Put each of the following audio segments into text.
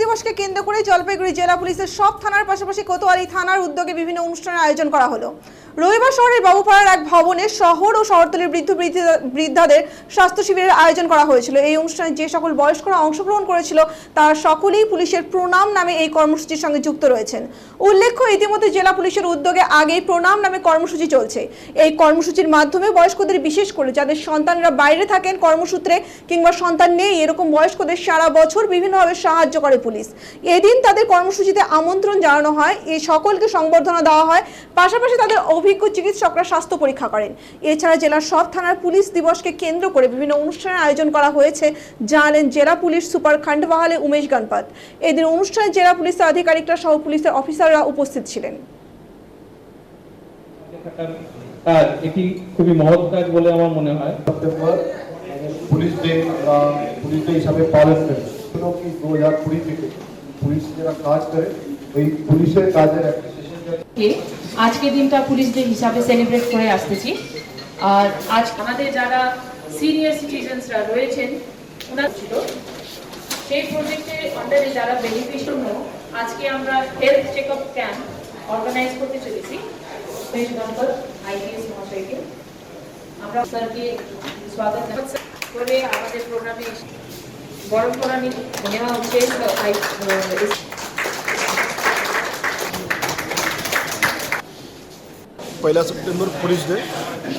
দিবসকে কেন্দ্র করে জলপাইগুড়ি জেলা পুলিশের সব থানার পাশাপাশি কোতোয়ালি থানার উদ্যোগে বিভিন্ন অনুষ্ঠানের আয়োজন করা হলো। রবিবার শহরের বাবুপাড়ার এক ভবনে শহর ও শহরতলির বৃদ্ধ বৃদ্ধা- বৃদ্ধাদের স্বাস্থ্য শিবিরের আয়োজন করা হয়েছিল। এই অনুষ্ঠানে যে সকল বয়স্করা অংশগ্রহণ করেছিল, তারা সকলেই পুলিশের প্রণাম নামে এই কর্মসূচির সঙ্গে যুক্ত রয়েছেন। উল্লেখ্য, ইতিমধ্যে জেলা পুলিশের উদ্যোগে আগেই প্রণাম নামে কর্মসূচি চলছে। এই কর্মসূচির মাধ্যমে বয়স্কদের বিশেষ করে যাদের সন্তানরা বাইরে থাকেন কর্মসূত্রে কিংবা সন্তান নেই, এরকম বয়স্কদের সারা বছর বিভিন্নভাবে সাহায্য করে পুলিশ। এদিন তাদের কর্মসূচিতে আমন্ত্রণ জানানো হয় এই সকলকে সংবর্ধনা দেওয়া হয়। পাশাপাশি তাদের অভিজ্ঞ চিকিৎসকরা স্বাস্থ্য পরীক্ষা করেন। এছাড়া জেলার সব থানার পুলিশ দিবসকে কেন্দ্র করে বিভিন্ন অনুষ্ঠানের আয়োজন করা হয়েছে। জানালেন জেলা পুলিশ সুপার খান্ডবাহালে উমেশ গানপাত। এদিন অনুষ্ঠানে জেলা পুলিশের আধিকারিকরা সহ পুলিশের অফিসাররা উপস্থিত ছিলেন। এটি খুবই মহৎ কাজ বলে আমার মনে হয়। সেপ্টেম্বর পুলিশ ডে আমরা পুলিশ ডে হিসাবে পালন করি। কি দু হাজার কুড়ি থেকে পুলিশ যারা কাজ করে ওই পুলিশের কাজের আজকে দিনটা পুলিশ ডে হিসাবে সেলিব্রেট করে আসতেছি। আর আজ আমাদের যারা সিনিয়র সিটিজেন্সরা রয়েছেন, ওনার ছিল। সেই প্রজেক্টের আন্ডারে যারা বেনিফিশিয়াল বেনিফিশিয়ারি আজকে আমরা health check up camp organise করতে চলেছি। পেজ নম্বর আইপিএস মহাশয়কে। আমরা স্যারকে স্বাগত করে আমাদের প্রোগ্রামে বরণ করা নেওয়া হচ্ছে পয়লা সেপ্টেম্বর পুলিশ ডে।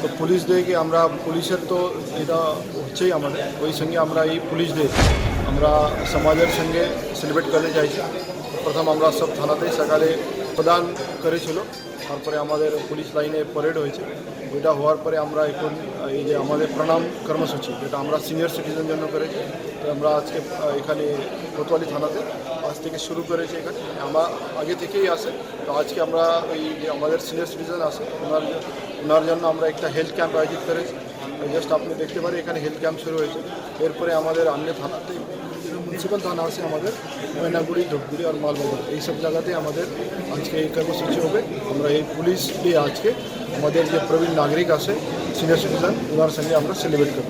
তো পুলিশ ডে কে আমরা, পুলিশের তো এটা হচ্ছেই আমাদের। ওই সঙ্গে আমরা এই পুলিশ ডে, আমরা সমাজের সঙ্গে সেলিব্রেট করতে চাইছি। প্রথম আমরা সব থানাতেই সকালে প্রদান করেছিল। তারপরে আমাদের পুলিশ লাইনে পরেড হয়েছে। ওইটা হওয়ার পরে আমরা এখন, এই যে আমাদের প্রণাম কর্মসূচি, যেটা আমরা সিনিয়র সিটিজেন জন্য করেছি, তো আমরা আজকে, এখানে কোতোয়ালি থানাতে আজ থেকে শুরু করেছি এখানে। আমার আগে থেকেই আসে তো আজকে আমরা ওই যে আমাদের সিনিয়র সিটিজেন আসে ওনার ওনার জন্য আমরা একটা হেলথ ক্যাম্প আয়োজিত করেছি। জাস্ট আপনি দেখতে পারেন, এখানে হেলথ ক্যাম্প শুরু হয়েছে। এরপরে আমাদের অন্য থানাতে মিউনিসিপ্যাল থানা আছে আমাদের ময়নাগুড়ি, ধূপগুড়ি আর মালবাজার, এইসব জায়গাতে আমাদের আজকে এই কর্মসূচি হবে। আমরা এই পুলিশ ডে আজকে আমাদের যে প্রবীণ নাগরিক আছে, সিনিয়র সিটিজেন, ওনার সঙ্গে আমরা সেলিব্রেট করব।